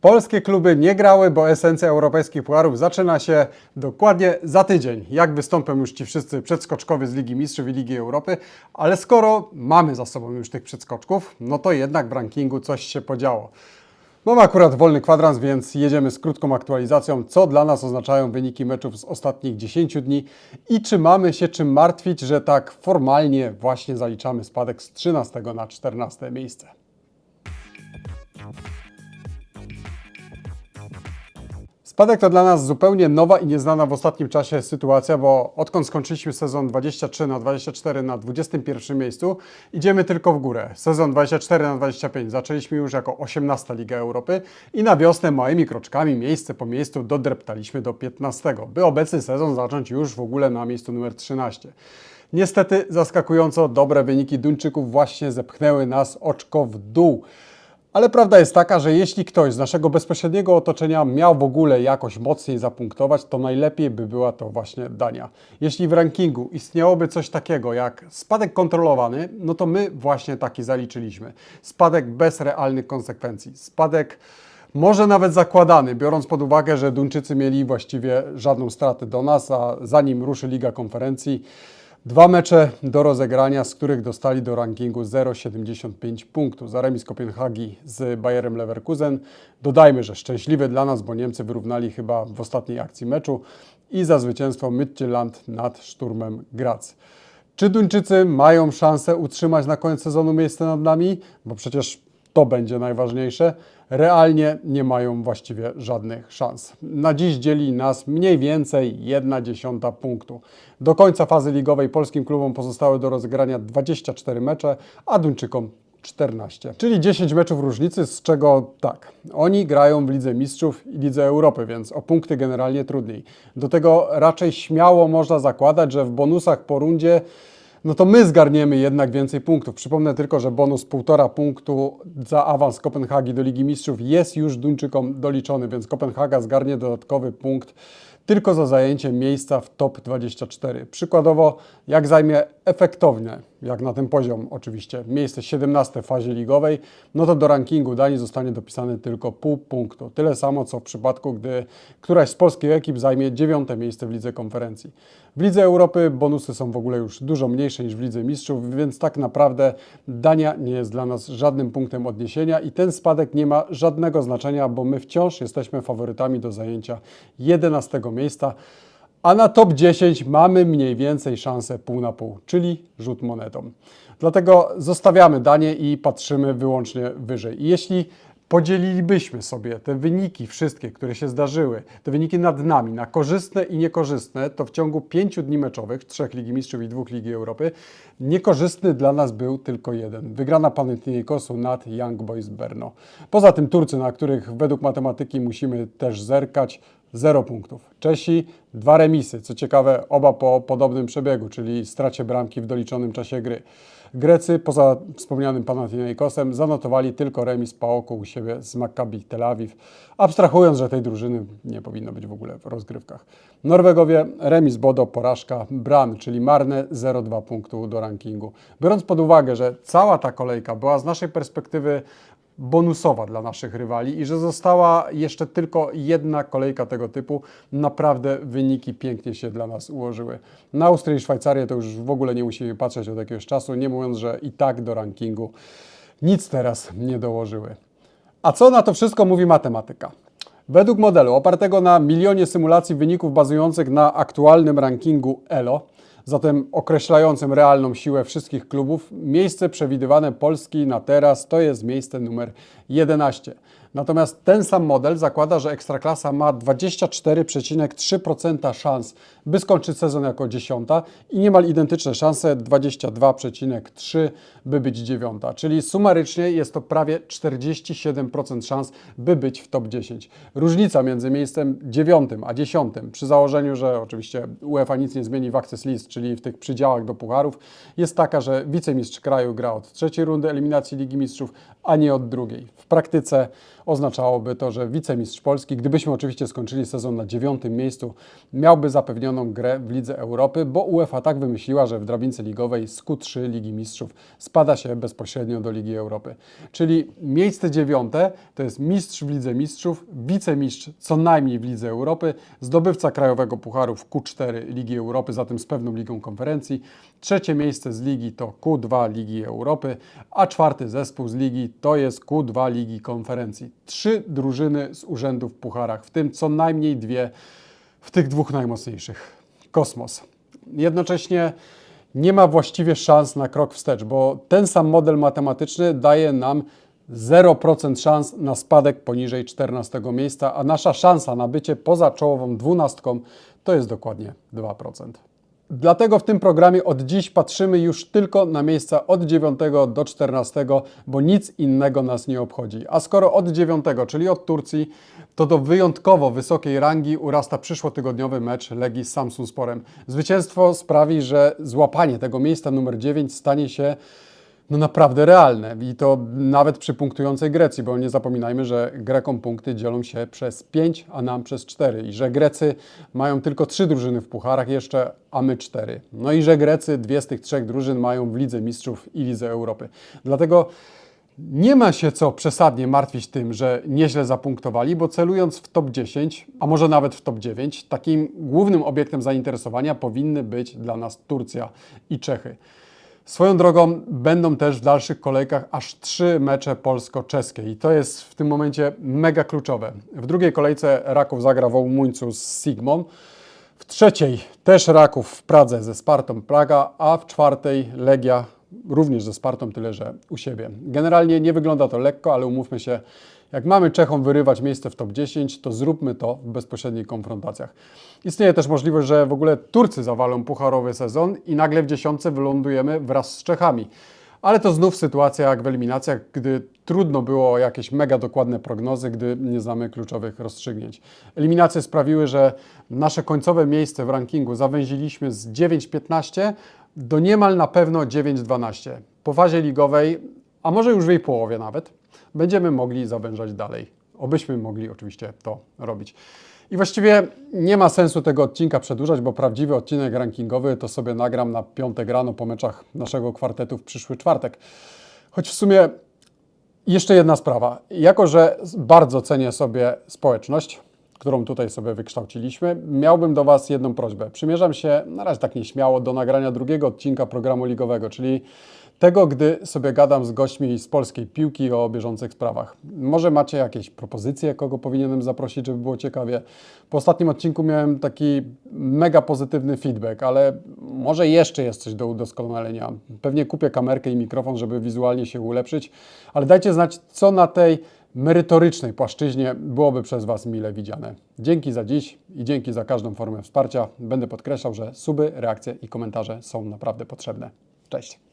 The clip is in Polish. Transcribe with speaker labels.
Speaker 1: Polskie kluby nie grały, bo esencja europejskich pucharów zaczyna się dokładnie za tydzień. Jak wystąpią już ci wszyscy przedskoczkowie z Ligi Mistrzów i Ligi Europy, ale skoro mamy za sobą już tych przedskoczków, no to jednak w rankingu coś się podziało. Mamy akurat wolny kwadrans, więc jedziemy z krótką aktualizacją, co dla nas oznaczają wyniki meczów z ostatnich 10 dni i czy mamy się czym martwić, że tak formalnie właśnie zaliczamy spadek z 13 na 14 miejsce. Spadek to dla nas zupełnie nowa i nieznana w ostatnim czasie sytuacja, bo odkąd skończyliśmy sezon 23 na 24 na 21 miejscu, idziemy tylko w górę. Sezon 24 na 25 zaczęliśmy już jako 18 Liga Europy i na wiosnę małymi kroczkami, miejsce po miejscu dodreptaliśmy do 15, by obecny sezon zacząć już w ogóle na miejscu numer 13. Niestety zaskakująco dobre wyniki Duńczyków właśnie zepchnęły nas oczko w dół. Ale prawda jest taka, że jeśli ktoś z naszego bezpośredniego otoczenia miał w ogóle jakoś mocniej zapunktować, to najlepiej by była to właśnie Dania. Jeśli w rankingu istniałoby coś takiego jak spadek kontrolowany, no to my właśnie taki zaliczyliśmy. Spadek bez realnych konsekwencji. Spadek może nawet zakładany, biorąc pod uwagę, że Duńczycy mieli właściwie żadną stratę do nas, a zanim ruszy Liga Konferencji, Dwa mecze do rozegrania, z których dostali do rankingu 0,75 punktów. Za remis Kopenhagi z Bayerem Leverkusen. Dodajmy, że szczęśliwy dla nas, bo Niemcy wyrównali chyba w ostatniej akcji meczu i za zwycięstwo Midtjylland nad Szturmem Graz. Czy Duńczycy mają szansę utrzymać na koniec sezonu miejsce nad nami? Bo przecież to będzie najważniejsze. Realnie nie mają właściwie żadnych szans. Na dziś dzieli nas mniej więcej 1 dziesiąta punktu. Do końca fazy ligowej polskim klubom pozostały do rozegrania 24 mecze, a Duńczykom 14. Czyli 10 meczów różnicy, z czego tak, oni grają w Lidze Mistrzów i Lidze Europy, więc o punkty generalnie trudniej. Do tego raczej śmiało można zakładać, że w bonusach po rundzie no to my zgarniemy jednak więcej punktów. Przypomnę tylko, że bonus 1,5 punktu za awans Kopenhagi do Ligi Mistrzów jest już Duńczykom doliczony, więc Kopenhaga zgarnie dodatkowy punkt tylko za zajęcie miejsca w top 24. Przykładowo, jak zajmie efektownie, jak na ten poziom oczywiście, miejsce 17 w fazie ligowej, no to do rankingu Danii zostanie dopisane tylko pół punktu. Tyle samo, co w przypadku, gdy któraś z polskich ekip zajmie dziewiąte miejsce w Lidze Konferencji. W Lidze Europy bonusy są w ogóle już dużo mniejsze niż w Lidze Mistrzów, więc tak naprawdę Dania nie jest dla nas żadnym punktem odniesienia i ten spadek nie ma żadnego znaczenia, bo my wciąż jesteśmy faworytami do zajęcia 11 miejsca, a na top 10 mamy mniej więcej szansę pół na pół, czyli rzut monetą. Dlatego zostawiamy Danię i patrzymy wyłącznie wyżej. I jeśli podzielilibyśmy sobie te wyniki wszystkie, które się zdarzyły, te wyniki nad nami, na korzystne i niekorzystne, to w ciągu pięciu dni meczowych, trzech Ligi Mistrzów i dwóch Ligi Europy, niekorzystny dla nas był tylko jeden. Wygrana Panathinaikosu nad Young Boys Brno. Poza tym Turcy, na których według matematyki musimy też zerkać, Zero punktów. Czesi dwa remisy, co ciekawe oba po podobnym przebiegu, czyli stracie bramki w doliczonym czasie gry. Grecy, poza wspomnianym Panathinaikosem, zanotowali tylko remis PAOK u siebie z Maccabi Tel Awiw, abstrahując, że tej drużyny nie powinno być w ogóle w rozgrywkach. Norwegowie, remis Bodo, porażka Bran, czyli marne 0,2 punktu do rankingu. Biorąc pod uwagę, że cała ta kolejka była z naszej perspektywy bonusowa dla naszych rywali i że została jeszcze tylko jedna kolejka tego typu, naprawdę wyniki pięknie się dla nas ułożyły. Na Austrię i Szwajcarię to już w ogóle nie musimy patrzeć od jakiegoś czasu, nie mówiąc, że i tak do rankingu nic teraz nie dołożyły. A co na to wszystko mówi matematyka? Według modelu opartego na milionie symulacji wyników bazujących na aktualnym rankingu ELO, zatem określającym realną siłę wszystkich klubów, miejsce przewidywane Polski na teraz to jest miejsce numer 11. Natomiast ten sam model zakłada, że Ekstraklasa ma 24,3% szans, by skończyć sezon jako dziesiąta i niemal identyczne szanse 22,3% by być dziewiąta. Czyli sumarycznie jest to prawie 47% szans, by być w top 10. Różnica między miejscem dziewiątym a dziesiątym, przy założeniu, że oczywiście UEFA nic nie zmieni w Access List, czyli w tych przydziałach do pucharów, jest taka, że wicemistrz kraju gra od trzeciej rundy eliminacji Ligi Mistrzów, a nie od drugiej. W praktyce oznaczałoby to, że wicemistrz Polski, gdybyśmy oczywiście skończyli sezon na dziewiątym miejscu, miałby zapewnioną grę w Lidze Europy, bo UEFA tak wymyśliła, że w drabince ligowej z Q3 Ligi Mistrzów spada się bezpośrednio do Ligi Europy. Czyli miejsce dziewiąte to jest mistrz w Lidze Mistrzów, wicemistrz co najmniej w Lidze Europy, zdobywca krajowego pucharu w Q4 Ligi Europy, zatem z pewną ligą konferencji. Trzecie miejsce z ligi to Q2 Ligi Europy, a czwarty zespół z ligi to jest Q2 Ligi Konferencji. Trzy drużyny z urzędów w pucharach, w tym co najmniej dwie w tych dwóch najmocniejszych. Kosmos. Jednocześnie nie ma właściwie szans na krok wstecz, bo ten sam model matematyczny daje nam 0% szans na spadek poniżej 14 miejsca, a nasza szansa na bycie poza czołową dwunastką to jest dokładnie 2%. Dlatego w tym programie od dziś patrzymy już tylko na miejsca od 9 do 14, bo nic innego nas nie obchodzi. A skoro od 9, czyli od Turcji, to do wyjątkowo wysokiej rangi urasta przyszłotygodniowy mecz Legii z Samsunsporem. Zwycięstwo sprawi, że złapanie tego miejsca numer 9 stanie się no naprawdę realne i to nawet przy punktującej Grecji, bo nie zapominajmy, że Grekom punkty dzielą się przez 5, a nam przez 4 i że Grecy mają tylko 3 drużyny w pucharach jeszcze, a my 4. No i że Grecy dwie z tych trzech drużyn mają w Lidze Mistrzów i Lidze Europy. Dlatego nie ma się co przesadnie martwić tym, że nieźle zapunktowali, bo celując w top 10, a może nawet w top 9, takim głównym obiektem zainteresowania powinny być dla nas Turcja i Czechy. Swoją drogą będą też w dalszych kolejkach aż trzy mecze polsko-czeskie i to jest w tym momencie mega kluczowe. W drugiej kolejce Raków zagra w Oumuńcu z Sigmą, w trzeciej też Raków w Pradze ze Spartą Praga, a w czwartej Legia również ze Spartą, tyle że u siebie. Generalnie nie wygląda to lekko, ale umówmy się, jak mamy Czechom wyrywać miejsce w top 10, to zróbmy to w bezpośrednich konfrontacjach. Istnieje też możliwość, że w ogóle Turcy zawalą pucharowy sezon i nagle w dziesiątce wylądujemy wraz z Czechami. Ale to znów sytuacja jak w eliminacjach, gdy trudno było jakieś mega dokładne prognozy, gdy nie znamy kluczowych rozstrzygnięć. Eliminacje sprawiły, że nasze końcowe miejsce w rankingu zawęziliśmy z 9-15 do niemal na pewno 9-12. Po fazie ligowej, a może już w jej połowie nawet, będziemy mogli zawężać dalej. Obyśmy mogli oczywiście to robić. I właściwie nie ma sensu tego odcinka przedłużać, bo prawdziwy odcinek rankingowy to sobie nagram na piątek rano po meczach naszego kwartetu w przyszły czwartek. Choć w sumie jeszcze jedna sprawa. Jako, że bardzo cenię sobie społeczność, którą tutaj sobie wykształciliśmy, miałbym do Was jedną prośbę. Przymierzam się, na razie tak nieśmiało, do nagrania drugiego odcinka programu ligowego, czyli tego, gdy sobie gadam z gośćmi z polskiej piłki o bieżących sprawach. Może macie jakieś propozycje, kogo powinienem zaprosić, żeby było ciekawie. Po ostatnim odcinku miałem taki mega pozytywny feedback, ale może jeszcze jest coś do udoskonalenia. Pewnie kupię kamerkę i mikrofon, żeby wizualnie się ulepszyć, ale dajcie znać, co na tej merytorycznej płaszczyźnie byłoby przez Was mile widziane. Dzięki za dziś i dzięki za każdą formę wsparcia. Będę podkreślał, że suby, reakcje i komentarze są naprawdę potrzebne. Cześć!